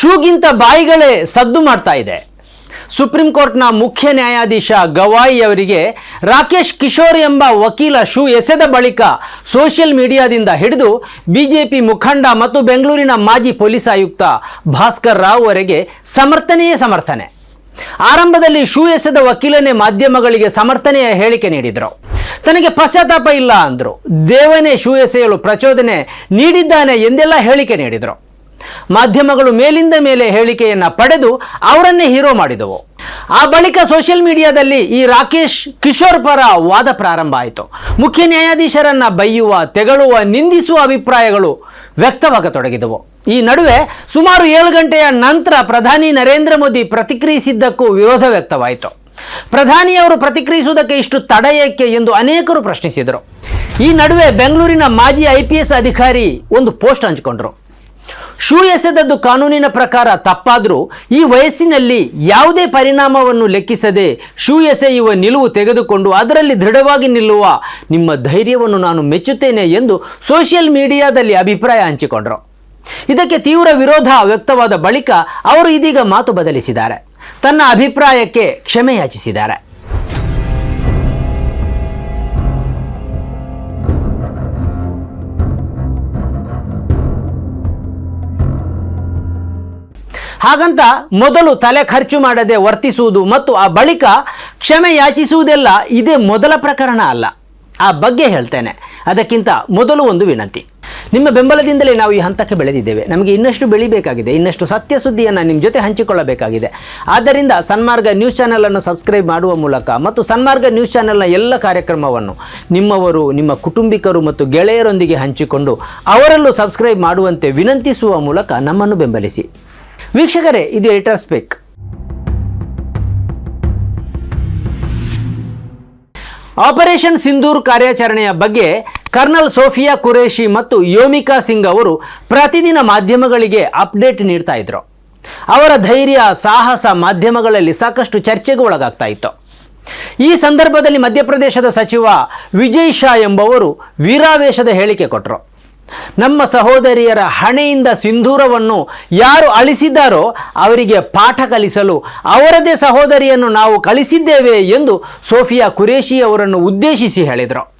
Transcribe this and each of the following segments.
ಶೂಗಿಂತ ಬಾಯಿಗಳೇ ಸದ್ದು ಮಾಡ್ತಾ ಇದೆ. ಸುಪ್ರೀಂ ಕೋರ್ಟ್ನ ಮುಖ್ಯ ನ್ಯಾಯಾಧೀಶ ಗವಾಯಿ ಅವರಿಗೆ ರಾಕೇಶ್ ಕಿಶೋರ್ ಎಂಬ ವಕೀಲ ಶೂ ಎಸೆದ ಬಳಿಕ ಸೋಷಿಯಲ್ ಮೀಡಿಯಾದಿಂದ ಹಿಡಿದು ಬಿಜೆಪಿ ಮುಖಂಡ ಮತ್ತು ಬೆಂಗಳೂರಿನ ಮಾಜಿ ಪೊಲೀಸ್ ಆಯುಕ್ತ ಭಾಸ್ಕರ್ ರಾವ್ ಅವರಿಗೆ ಸಮರ್ಥನೆಯೇ ಸಮರ್ಥನೆ. ಆರಂಭದಲ್ಲಿ ಶೂ ಎಸೆದ ವಕೀಲನೇ ಮಾಧ್ಯಮಗಳಿಗೆ ಸಮರ್ಥನೆಯ ಹೇಳಿಕೆ ನೀಡಿದರು. ತನಗೆ ಪಶ್ಚಾತ್ತಾಪ ಇಲ್ಲ ಅಂದರು. ದೇವನೇ ಶೂ ಎಸೆಯಲು ಪ್ರಚೋದನೆ ನೀಡಿದ್ದಾನೆ ಎಂದೆಲ್ಲ ಹೇಳಿಕೆ ನೀಡಿದರು. ಮಾಧ್ಯಮಗಳು ಮೇಲಿಂದ ಮೇಲೆ ಹೇಳಿಕೆಯನ್ನು ಪಡೆದು ಅವರನ್ನೇ ಹೀರೋ ಮಾಡಿದವು. ಆ ಬಳಿಕ ಸೋಷಿಯಲ್ ಮೀಡಿಯಾದಲ್ಲಿ ಈ ರಾಕೇಶ್ ಕಿಶೋರ್ ಪರ ವಾದ ಪ್ರಾರಂಭ ಆಯಿತು. ಮುಖ್ಯ ನ್ಯಾಯಾಧೀಶರನ್ನ ಬೈಯುವ, ತೆಗಳುವ, ನಿಂದಿಸುವ ಅಭಿಪ್ರಾಯಗಳು ವ್ಯಕ್ತವಾಗತೊಡಗಿದವು. ಈ ನಡುವೆ ಸುಮಾರು ಏಳು ಗಂಟೆಯ ನಂತರ ಪ್ರಧಾನಿ ನರೇಂದ್ರ ಮೋದಿ ಪ್ರತಿಕ್ರಿಯಿಸಿದ್ದಕ್ಕೂ ವಿರೋಧ ವ್ಯಕ್ತವಾಯಿತು. ಪ್ರಧಾನಿಯವರು ಪ್ರತಿಕ್ರಿಯಿಸುವುದಕ್ಕೆ ಇಷ್ಟು ತಡ ಏಕೆ ಎಂದು ಅನೇಕರು ಪ್ರಶ್ನಿಸಿದರು. ಈ ನಡುವೆ ಬೆಂಗಳೂರಿನ ಮಾಜಿ ಐ ಪಿ ಎಸ್ ಅಧಿಕಾರಿ ಒಂದು ಪೋಸ್ಟ್ ಹಂಚಿಕೊಂಡ್ರು. ಶೂ ಎಸೆದದ್ದು ಕಾನೂನಿನ ಪ್ರಕಾರ ತಪ್ಪಾದರೂ ಈ ವಯಸ್ಸಿನಲ್ಲಿ ಯಾವುದೇ ಪರಿಣಾಮವನ್ನು ಲೆಕ್ಕಿಸದೆ ಶೂ ಎಸೆಯುವ ನಿಲುವು ತೆಗೆದುಕೊಂಡು ಅದರಲ್ಲಿ ದೃಢವಾಗಿ ನಿಲ್ಲುವ ನಿಮ್ಮ ಧೈರ್ಯವನ್ನು ನಾನು ಮೆಚ್ಚುತ್ತೇನೆ ಎಂದು ಸೋಷಿಯಲ್ ಮೀಡಿಯಾದಲ್ಲಿ ಅಭಿಪ್ರಾಯ ಹಂಚಿಕೊಂಡರು. ಇದಕ್ಕೆ ತೀವ್ರ ವಿರೋಧ ವ್ಯಕ್ತವಾದ ಬಳಿಕ ಅವರು ಇದೀಗ ಮಾತು ಬದಲಿಸಿದ್ದಾರೆ. ತನ್ನ ಅಭಿಪ್ರಾಯಕ್ಕೆ ಕ್ಷಮೆ ಹಾಗಂತ ಮೊದಲು ತಲೆ ಖರ್ಚು ಮಾಡದೆ ವರ್ತಿಸುವುದು ಮತ್ತು ಆ ಬಳಿಕ ಕ್ಷಮೆ ಯಾಚಿಸುವುದೆಲ್ಲ ಇದೇ ಮೊದಲ ಪ್ರಕರಣ ಅಲ್ಲ. ಆ ಬಗ್ಗೆ ಹೇಳ್ತೇನೆ. ಅದಕ್ಕಿಂತ ಮೊದಲು ಒಂದು ವಿನಂತಿ. ನಿಮ್ಮ ಬೆಂಬಲದಿಂದಲೇ ನಾವು ಈ ಹಂತಕ್ಕೆ ಬೆಳೆದಿದ್ದೇವೆ. ನಮಗೆ ಇನ್ನಷ್ಟು ಬೆಳಿಬೇಕಾಗಿದೆ. ಇನ್ನಷ್ಟು ಸತ್ಯ ಸುದ್ದಿಯನ್ನು ನಿಮ್ಮ ಜೊತೆ ಹಂಚಿಕೊಳ್ಳಬೇಕಾಗಿದೆ. ಆದ್ದರಿಂದ ಸನ್ಮಾರ್ಗ ನ್ಯೂಸ್ ಚಾನಲನ್ನು ಸಬ್ಸ್ಕ್ರೈಬ್ ಮಾಡುವ ಮೂಲಕ ಮತ್ತು ಸನ್ಮಾರ್ಗ ನ್ಯೂಸ್ ಚಾನೆಲ್ನ ಎಲ್ಲ ಕಾರ್ಯಕ್ರಮವನ್ನು ನಿಮ್ಮವರು, ನಿಮ್ಮ ಕುಟುಂಬಿಕರು ಮತ್ತು ಗೆಳೆಯರೊಂದಿಗೆ ಹಂಚಿಕೊಂಡು ಅವರಲ್ಲೂ ಸಬ್ಸ್ಕ್ರೈಬ್ ಮಾಡುವಂತೆ ವಿನಂತಿಸುವ ಮೂಲಕ ನಮ್ಮನ್ನು ಬೆಂಬಲಿಸಿ. ವೀಕ್ಷಕರೇ, ಇದು ಎಡಿಟರ್ ಸ್ಪೀಕ್ ಆಪರೇಷನ್ ಸಿಂಧೂರ್ ಕಾರ್ಯಾಚರಣೆಯ ಬಗ್ಗೆ ಕರ್ನಲ್ ಸೋಫಿಯಾ ಕುರೇಶಿ ಮತ್ತು ಯೋಮಿಕಾ ಸಿಂಗ್ ಅವರು ಪ್ರತಿದಿನ ಮಾಧ್ಯಮಗಳಿಗೆ ಅಪ್ಡೇಟ್ ನೀಡ್ತಾ ಇದ್ರು. ಅವರ ಧೈರ್ಯ, ಸಾಹಸ ಮಾಧ್ಯಮಗಳಲ್ಲಿ ಸಾಕಷ್ಟು ಚರ್ಚೆಗೆ ಒಳಗಾಗ್ತಾ ಇತ್ತು. ಈ ಸಂದರ್ಭದಲ್ಲಿ ಮಧ್ಯಪ್ರದೇಶದ ಸಚಿವ ವಿಜಯ್ ಶಾ ಎಂಬುವರು ವೀರಾವೇಶದ ಹೇಳಿಕೆ ಕೊಟ್ಟರು ನಮ್ಮ ಸಹೋದರಿಯರ ಹಣೆಯಿಂದ ಸಿಂಧೂರವನ್ನು ಯಾರು ಅಳಿಸಿದ್ದಾರೋ ಅವರಿಗೆ ಪಾಠ ಕಲಿಸಲು ಅವರದೇ ಸಹೋದರಿಯನ್ನು ನಾವು ಕಳಿಸಿದ್ದೇವೆ ಎಂದು ಸೋಫಿಯಾ ಕುರೇಶಿ ಅವರನ್ನು ಉದ್ದೇಶಿಸಿ ಹೇಳಿದರು.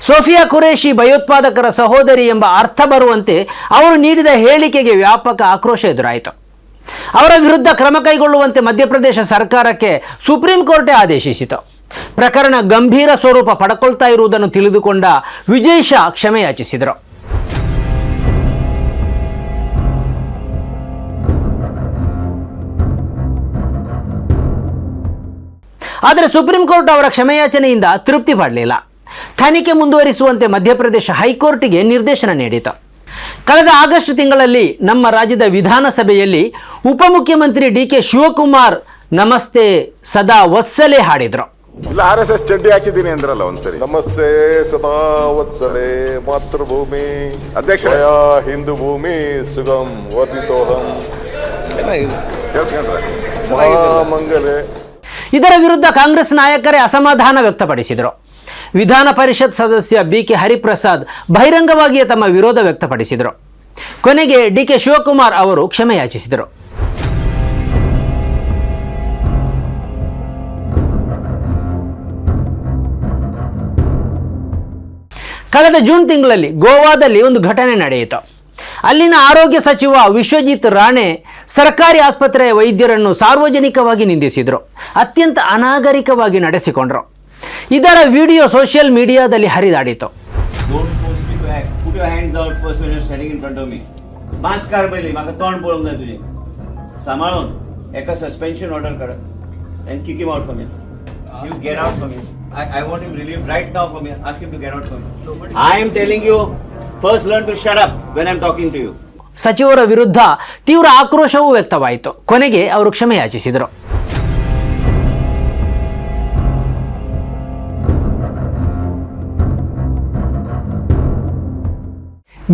ಸೋಫಿಯಾ ಕುರೇಶಿ ಭಯೋತ್ಪಾದಕರ ಸಹೋದರಿ ಎಂಬ ಅರ್ಥ ಬರುವಂತೆ ಅವರು ನೀಡಿದ ಹೇಳಿಕೆಗೆ ವ್ಯಾಪಕ ಆಕ್ರೋಶ ಎದುರಾಯಿತು. ಅವರ ವಿರುದ್ಧ ಕ್ರಮ ಕೈಗೊಳ್ಳುವಂತೆ ಮಧ್ಯಪ್ರದೇಶ ಸರ್ಕಾರಕ್ಕೆ ಸುಪ್ರೀಂ ಕೋರ್ಟೇ ಆದೇಶಿಸಿತು. ಪ್ರಕರಣ ಗಂಭೀರ ಸ್ವರೂಪ ಪಡ್ಕೊಳ್ತಾ ಇರುವುದನ್ನು ತಿಳಿದುಕೊಂಡ ವಿಜಯ್ ಶಾ ಕ್ಷಮೆ ಯಾಚಿಸಿದರು. ಆದರೆ ಸುಪ್ರೀಂ ಕೋರ್ಟ್ ಅವರ ಕ್ಷಮೆಯಾಚನೆಯಿಂದ ತೃಪ್ತಿ ಪಡಲಿಲ್ಲ. ತನಿಖೆ ಮುಂದುವರಿಸುವಂತೆ ಮಧ್ಯಪ್ರದೇಶ ಹೈಕೋರ್ಟ್ಗೆ ನಿರ್ದೇಶನ ನೀಡಿತು. ಕಳೆದ ಆಗಸ್ಟ್ ತಿಂಗಳಲ್ಲಿ ನಮ್ಮ ರಾಜ್ಯದ ವಿಧಾನಸಭೆಯಲ್ಲಿ ಉಪಮುಖ್ಯಮಂತ್ರಿ ಡಿ ಕೆ ಶಿವಕುಮಾರ್ ನಮಸ್ತೆ ಸದಾ ವತ್ಸಲೆ ಹಾಡಿದರು. ಇಲ್ಲ ಆರ್ ಎಸ್ ಎಸ್ ಚಡ್ಡಿ ಹಾಕಿದ್ದೀನಿ ಅಂದ್ರಲ್ಲ ಒಂದ್ಸರಿ. ನಮಸ್ತೆ ಸದಾ ವತ್ಸಲೆ ಮಾತೃಭೂಮಿ. ಅಧ್ಯಕ್ಷರೇ. ಜಯ ಹಿಂದೂ ಭೂಮಿ ಸುಗಂ ವರ್ಧಿತೋಹಂ. ಮಹಾಮಂಗಲೆ. ಇದರ ವಿರುದ್ಧ ಕಾಂಗ್ರೆಸ್ ನಾಯಕರೇ ಅಸಮಾಧಾನ ವ್ಯಕ್ತಪಡಿಸಿದರು. ವಿಧಾನ ಪರಿಷತ್ ಸದಸ್ಯ ಬಿ ಕೆ ಹರಿಪ್ರಸಾದ್ ಬಹಿರಂಗವಾಗಿಯೇ ತಮ್ಮ ವಿರೋಧ ವ್ಯಕ್ತಪಡಿಸಿದರು. ಕೊನೆಗೆ ಡಿ ಕೆ ಶಿವಕುಮಾರ್ ಅವರು ಕ್ಷಮೆಯಾಚಿಸಿದರು. ಕಳೆದ ಜೂನ್ ತಿಂಗಳಲ್ಲಿ ಗೋವಾದಲ್ಲಿ ಒಂದು ಘಟನೆ ನಡೆಯಿತು. ಅಲ್ಲಿನ ಆರೋಗ್ಯ ಸಚಿವ ವಿಶ್ವಜಿತ್ ರಾಣೆ ಸರ್ಕಾರಿ ಆಸ್ಪತ್ರೆಯ ವೈದ್ಯರನ್ನು ಸಾರ್ವಜನಿಕವಾಗಿ ನಿಂದಿಸಿದರು. ಅತ್ಯಂತ ಅನಾಗರಿಕವಾಗಿ ನಡೆಸಿಕೊಂಡರು. ಇದರ ವಿಡಿಯೋ ಸೋಷಿಯಲ್ ಮೀಡಿಯಾದಲ್ಲಿ ಹರಿದಾಡಿತು Don't force me to act. Put your hands out first when you're standing in front of me. Mask काढ पहिले म्हाका तोंड पळोवंक जाय तुजें सांबाळून एका suspension order card and kick him out from here. You get out from here. I, I want him relieved right now from here. Ask him to get out from here. I am telling you, first learn to shut up when I'm talking to you. ಸಚಿವರ ವಿರುದ್ಧ ತೀವ್ರ ಆಕ್ರೋಶವೂ ವ್ಯಕ್ತವಾಯಿತು ಕೊನೆಗೆ ಅವರು ಕ್ಷಮೆ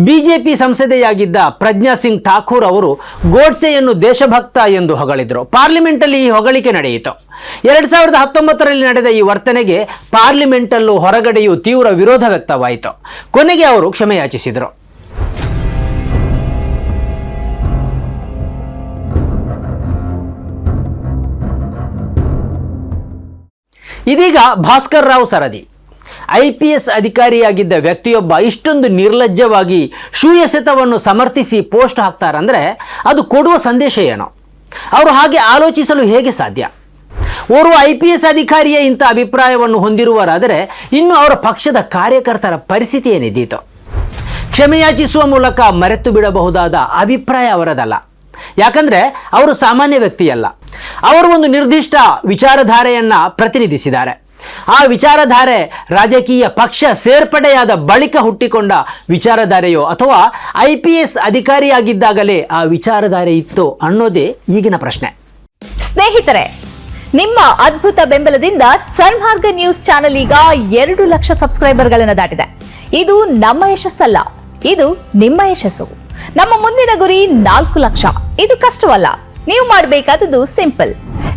BJP ಸಂಸದೆಯಾಗಿದ್ದ ಪ್ರಜ್ಞಾ ಸಿಂಗ್ ಠಾಕೂರ್ ಅವರು ಗೋಡ್ಸೆಯನ್ನು ದೇಶಭಕ್ತ ಎಂದು ಹೊಗಳಿದ್ರು. ಪಾರ್ಲಿಮೆಂಟಲ್ಲಿ ಈ ಹೊಗಳಿಕೆ ನಡೆಯಿತು. ಎರಡು ಸಾವಿರದ ಹತ್ತೊಂಬತ್ತರಲ್ಲಿ ನಡೆದ ಈ ವರ್ತನೆಗೆ ಪಾರ್ಲಿಮೆಂಟಲ್ಲೂ ಹೊರಗಡೆಯೂ ತೀವ್ರ ವಿರೋಧ ವ್ಯಕ್ತವಾಯಿತು. ಕೊನೆಗೆ ಅವರು ಕ್ಷಮೆಯಾಚಿಸಿದರು. ಇದೀಗ ಭಾಸ್ಕರ್ ರಾವ್ ಸರದಿ. ಐ ಪಿ ಎಸ್ ಅಧಿಕಾರಿಯಾಗಿದ್ದ ವ್ಯಕ್ತಿಯೊಬ್ಬ ಇಷ್ಟೊಂದು ನಿರ್ಲಜ್ಜವಾಗಿ ಶೂ ಎಸೆತವನ್ನು ಸಮರ್ಥಿಸಿ ಪೋಸ್ಟ್ ಹಾಕ್ತಾರಂದರೆ ಅದು ಕೊಡುವ ಸಂದೇಶ ಏನೋ? ಅವರು ಹಾಗೆ ಆಲೋಚಿಸಲು ಹೇಗೆ ಸಾಧ್ಯ? ಓರ್ವ ಐ ಪಿ ಎಸ್ ಅಧಿಕಾರಿಯೇ ಇಂಥ ಅಭಿಪ್ರಾಯವನ್ನು ಹೊಂದಿರುವರಾದರೆ ಇನ್ನು ಅವರ ಪಕ್ಷದ ಕಾರ್ಯಕರ್ತರ ಪರಿಸ್ಥಿತಿ ಏನಿದ್ದೀತು ಕ್ಷಮೆಯಾಚಿಸುವ ಮೂಲಕ ಮರೆತು ಬಿಡಬಹುದಾದ ಅಭಿಪ್ರಾಯ ಅವರದಲ್ಲ. ಯಾಕಂದ್ರೆ ಅವರು ಸಾಮಾನ್ಯ ವ್ಯಕ್ತಿಯಲ್ಲ. ಅವರು ಒಂದು ನಿರ್ದಿಷ್ಟ ವಿಚಾರಧಾರೆಯನ್ನು ಪ್ರತಿನಿಧಿಸಿದ್ದಾರೆ. ಆ ವಿಚಾರಧಾರೆ ರಾಜಕೀಯ ಪಕ್ಷ ಸೇರ್ಪಡೆಯಾದ ಬಳಿಕ ಹುಟ್ಟಿಕೊಂಡ ವಿಚಾರಧಾರೆಯೋ ಅಥವಾ ಐ ಪಿ ಎಸ್ ಅಧಿಕಾರಿಯಾಗಿದ್ದಾಗಲೇ ಆ ವಿಚಾರಧಾರೆ ಇತ್ತು ಅನ್ನೋದೇ ಈಗಿನ ಪ್ರಶ್ನೆ. ಸ್ನೇಹಿತರೆ, ನಿಮ್ಮ ಅದ್ಭುತ ಬೆಂಬಲದಿಂದ ಸನ್ಮಾರ್ಗ ನ್ಯೂಸ್ ಚಾನೆಲ್ ಈಗ ಎರಡು ಲಕ್ಷ ಸಬ್ಸ್ಕ್ರೈಬರ್ಗಳನ್ನು ದಾಟಿದೆ. ಇದು ನಮ್ಮ ಯಶಸ್ಸಲ್ಲ, ಇದು ನಿಮ್ಮ ಯಶಸ್ಸು. ನಮ್ಮ ಮುಂದಿನ ಗುರಿ ನಾಲ್ಕು ಲಕ್ಷ. ಇದು ಕಷ್ಟವಲ್ಲ, ನೀವು ಮಾಡಬೇಕಾದದ್ದು ಸಿಂಪಲ್.